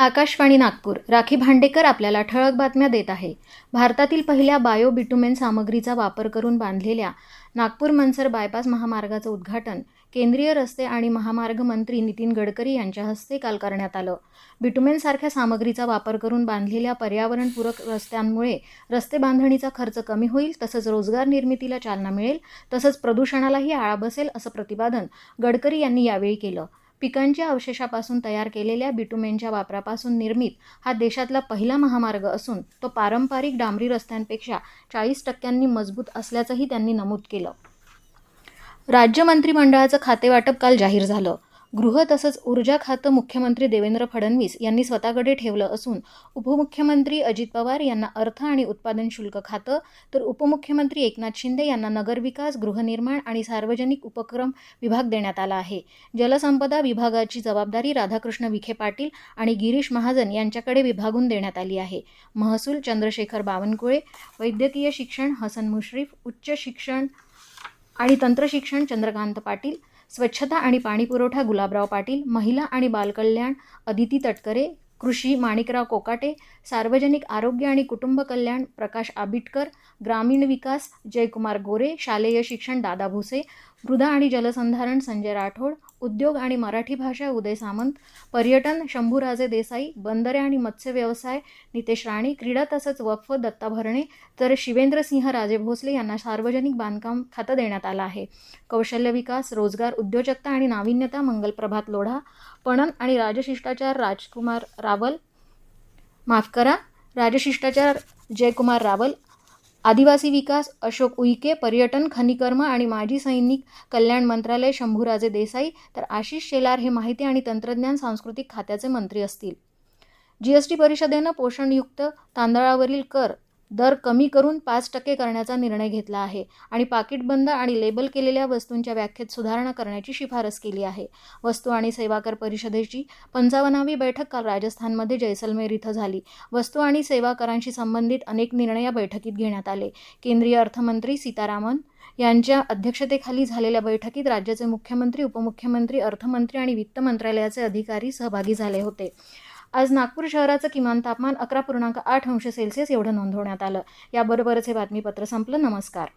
आकाशवाणी नागपूर. राखी भांडेकर आपल्याला ठळक बातम्या देत आहे. भारतातील पहिल्या बायो बिटुमेन सामग्रीचा वापर करून बांधलेल्या नागपूर मनसर बायपास महामार्गाचं उद्घाटन केंद्रीय रस्ते आणि महामार्ग मंत्री नितीन गडकरी यांच्या हस्ते काल करण्यात आलं. बिटुमेनसारख्या सामग्रीचा वापर करून बांधलेल्या पर्यावरणपूरक रस्त्यांमुळे रस्ते बांधणीचा खर्च कमी होईल तसंच रोजगार निर्मितीला चालना मिळेल तसंच प्रदूषणालाही आळा बसेल असं प्रतिपादन गडकरी यांनी यावेळी केलं. पिकांच्या अवशेषापासून तयार केलेल्या बिटुमेनच्या वापरापासून निर्मित हा देशातला पहिला महामार्ग असून तो पारंपरिक डांबरी रस्त्यांपेक्षा चाळीस टक्क्यांनी मजबूत असल्याचंही त्यांनी नमूद केलं. राज्य मंत्रिमंडळाचं खातेवाटप काल जाहीर झालं. गृह तसंच ऊर्जा खातं मुख्यमंत्री देवेंद्र फडणवीस यांनी स्वतःकडे ठेवलं असून उपमुख्यमंत्री अजित पवार यांना अर्थ आणि उत्पादन शुल्क खातं तर उपमुख्यमंत्री एकनाथ शिंदे यांना नगरविकास गृहनिर्माण आणि सार्वजनिक उपक्रम विभाग देण्यात आला आहे. जलसंपदा विभागाची जबाबदारी राधाकृष्ण विखे पाटील आणि गिरीश महाजन यांच्याकडे विभागून देण्यात आली आहे. महसूल चंद्रशेखर बावनकुळे वैद्यकीय शिक्षण हसन मुश्रीफ उच्च शिक्षण आणि तंत्रशिक्षण चंद्रकांत पाटील स्वच्छता आणि पाणीपुरवठा गुलाबराव पाटील महिला आणि बालकल्याण अदिती तटकरे कृषी माणिकराव कोकाटे सार्वजनिक आरोग्य आणि कुटुंब कल्याण प्रकाश आबिटकर ग्रामीण विकास जयकुमार गोरे शालेय शिक्षण दादा भुसे मृदा आणि जलसंधारण संजय राठोड उद्योग आणि मराठी भाषा उदय सामंत पर्यटन शंभूराजे देसाई बंदरे आणि मत्स्य व्यवसाय नितेश राणे क्रीडा तसंच वक्फ दत्ता भरणे तर शिवेंद्रसिंह राजे भोसले यांना सार्वजनिक बांधकाम खातं देण्यात आलं आहे. कौशल्य विकास रोजगार उद्योजकता आणि नाविन्यता मंगल प्रभात लोढा पणन आणि राजशिष्टाचार राजकुमार रावल माफ करा राजशिष्टाचार जयकुमार रावल आदिवासी विकास अशोक उईके पर्यटन खनिकर्म आणि माजी सैनिक कल्याण मंत्रालय शंभूराजे देसाई तर आशिष शेलार हे माहिती आणि तंत्रज्ञान सांस्कृतिक खात्याचे मंत्री असतील. जी एस टी परिषदेनं पोषणयुक्त तांदळावरील कर दर कमी करून पाच टक्के करण्याचा निर्णय घेतला आहे आणि पाकिटबंद आणि लेबल केलेल्या वस्तूंच्या व्याख्येत सुधारणा करण्याची शिफारस केली आहे. वस्तू आणि सेवा कर परिषदेची पंचावन्नावी बैठक काल राजस्थानमध्ये जैसलमेर इथं झाली. वस्तू आणि सेवा करांशी संबंधित अनेक निर्णय या बैठकीत घेण्यात आले. केंद्रीय अर्थमंत्री सीतारामन यांच्या अध्यक्षतेखाली झालेल्या बैठकीत राज्याचे मुख्यमंत्री उपमुख्यमंत्री अर्थमंत्री आणि वित्त मंत्रालयाचे अधिकारी सहभागी झाले होते. आज नागपूर शहराचं किमान तापमान अकरा पूर्णांक आठ अंश सेल्सिअस एवढं नोंदवण्यात आलं. याबरोबरच हे बातमीपत्र संपलं. नमस्कार.